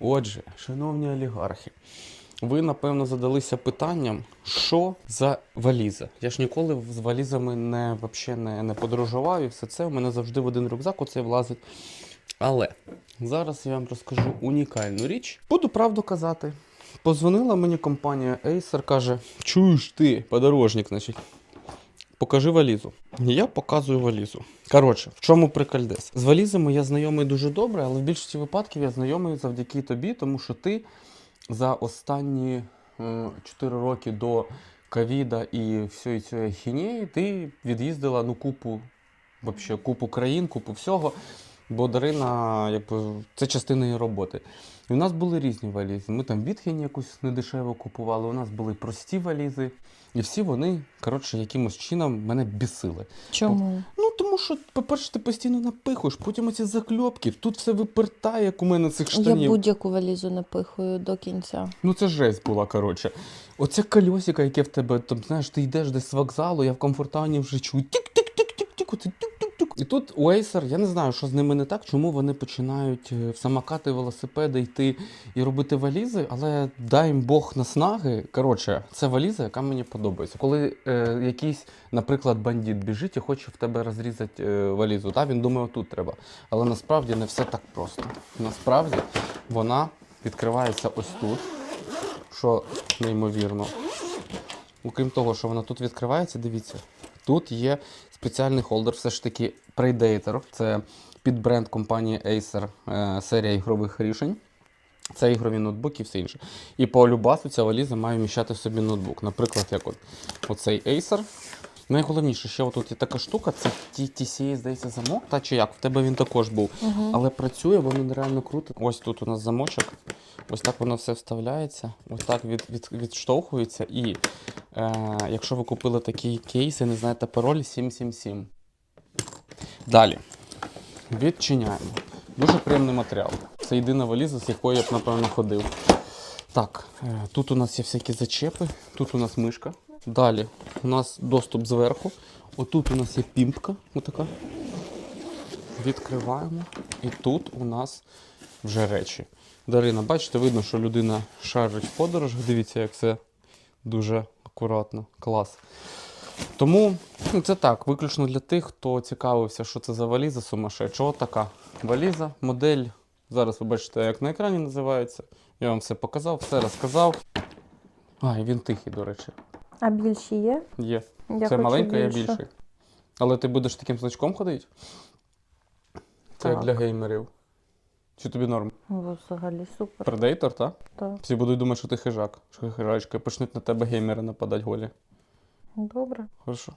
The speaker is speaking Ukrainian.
Отже, шановні олігархи, ви напевно задалися питанням, що за валіза. Я ж ніколи з валізами не, вообще не, не подорожував і все це. У мене завжди в один рюкзак оце влазить. Але зараз я вам розкажу унікальну річ. Буду правду казати. Позвонила мені компанія Acer, каже: Чуєш ти, подорожник, значить. Покажи валізу. Я показую валізу. Коротше, в чому прикольдес? З валізами я знайомий дуже добре, але в більшості випадків я знайомий завдяки тобі, тому що ти за останні е, 4 роки до ковіда і всієї цієї хінії ти від'їздила ну купу, вообще, купу країн, купу всього. Бо Дарина, якби, це частина її роботи. І у нас були різні валізи. Ми там відхінь якусь недешево купували, у нас були прості валізи. І всі вони, коротше, якимось чином мене бісили. Чому? Ну, тому що, по-перше, ти постійно напихуєш, потім оці закльопки, тут все випертає, як у мене цих Я будь-яку валізу напихую до кінця. Ну це жесть була, коротше. Оце кольосика, яке в тебе, там, знаєш, ти йдеш десь з вокзалу, я в комфортані вже чую тик-тик-тик. І тут у Acer, я не знаю, що з ними не так, чому вони починають е, в самокати, велосипеди йти і робити валізи, але дай їм Бог наснаги. Коротше, це валіза, яка мені подобається. Коли е, якийсь, наприклад, бандит біжить і хоче в тебе розрізати е, валізу, та, він думає, тут треба. Але насправді не все так просто. Насправді вона відкривається ось тут що неймовірно. Окрім того, що вона тут відкривається, дивіться, тут є спеціальний холдер, все ж таки Predator. Це під бренд компанії Acer е, серія ігрових рішень. Це ігрові ноутбуки і все інше. І по любасу ця валіза має вміщати в собі ноутбук. Наприклад, як от оцей Acer. Найголовніше, ще отут є така штука, це TCA, здається, замок. Та чи як? В тебе він також був. Угу. Але працює, воно нереально круто. Ось тут у нас замочок. Ось так воно все вставляється, ось так від, від, відштовхується. І е, якщо ви купили такий кейс і не знаєте пароль 777. Далі. Відчиняємо. Дуже приємний матеріал. Це єдина валіза, з якою я б, напевно, ходив. Так, е, тут у нас є всякі зачепи, тут у нас мишка. Далі у нас доступ зверху. Отут у нас є пімпка. Отака. Відкриваємо. І тут у нас вже речі. Дарина, бачите, видно, що людина шарить в подорожах. Дивіться, як це дуже акуратно. Клас. Тому ну, це так, виключно для тих, хто цікавився, що це за валіза сумасшедша. От така валіза, модель. Зараз ви бачите, як на екрані називається. Я вам все показав, все розказав. А, і він тихий, до речі. А більші є? Є. Я це маленька, я більший. Але ти будеш таким значком ходити? Це як Так. для геймерів. Чи тобі норм? Взагалі супер. Предейтор, так? Так. Всі будуть думати, що ти хижак, що хижачка, почнуть на тебе геймери нападати голі. Добре. Хорошо.